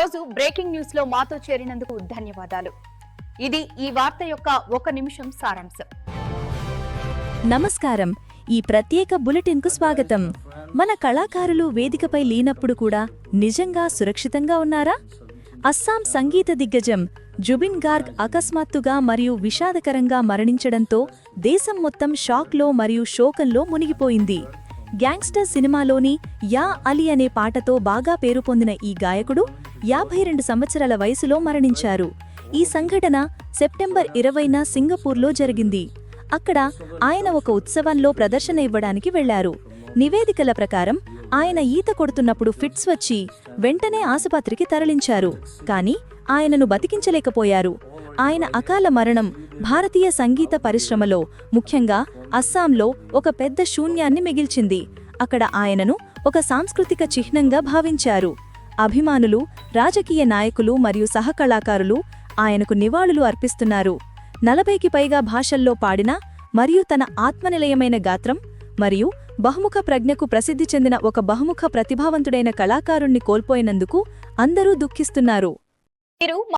ఈరోజు బ్రేకింగ్ న్యూస్లో మాతో చేరినందుకు ధన్యవాదాలు. ఇది ఈ వార్త యొక్క ఒక నిమిషం సారాంశం. నమస్కారం. ఈ ప్రత్యేక బులెటిన్కు స్వాగతం. మన కళాకారులు వేదికపై లేనప్పుడు కూడా నిజంగా సురక్షితంగా ఉన్నారా? అస్సాం సంగీత దిగ్గజం జుబిన్ గార్గ్ అకస్మాత్తుగా మరియు విషాదకరంగా మరణించడంతో దేశం మొత్తం షాక్లో మరియు శోకంలో మునిగిపోయింది. గ్యాంగ్స్టర్ సినిమాలోని యా అలీ అనే పాటతో బాగా పేరు పొందిన ఈ గాయకుడు యాభై రెండు సంవత్సరాల వయసులో మరణించారు. ఈ సంఘటన సెప్టెంబర్ ఇరవైన సింగపూర్లో జరిగింది. అక్కడ ఆయన ఒక ఉత్సవంలో ప్రదర్శన ఇవ్వడానికి వెళ్ళారు నివేదికల ప్రకారం ఆయన ఈత కొడుతున్నప్పుడు ఫిట్స్ వచ్చి వెంటనే ఆసుపత్రికి తరలించారు. కాని ఆయనను బతికించలేకపోయారు. ఆయన అకాల మరణం భారతీయ సంగీత పరిశ్రమలో ముఖ్యంగా అస్సాంలో ఒక పెద్ద శూన్యాన్ని మిగిల్చింది. అక్కడ ఆయనను ఒక సాంస్కృతిక చిహ్నంగా భావించారు. అభిమానులు రాజకీయ నాయకులు మరియు సహకళాకారులు ఆయనకు నివాళులు అర్పిస్తున్నారు. నలభైకి పైగా భాషల్లో పాడిన మరియు తన ఆత్మనిలయమైన గాత్రం మరియు బహుముఖ ప్రజ్ఞకు ప్రసిద్ధి చెందిన ఒక బహుముఖ ప్రతిభావంతుడైన కళాకారుణ్ణి కోల్పోయినందుకు అందరూ దుఃఖిస్తున్నారు.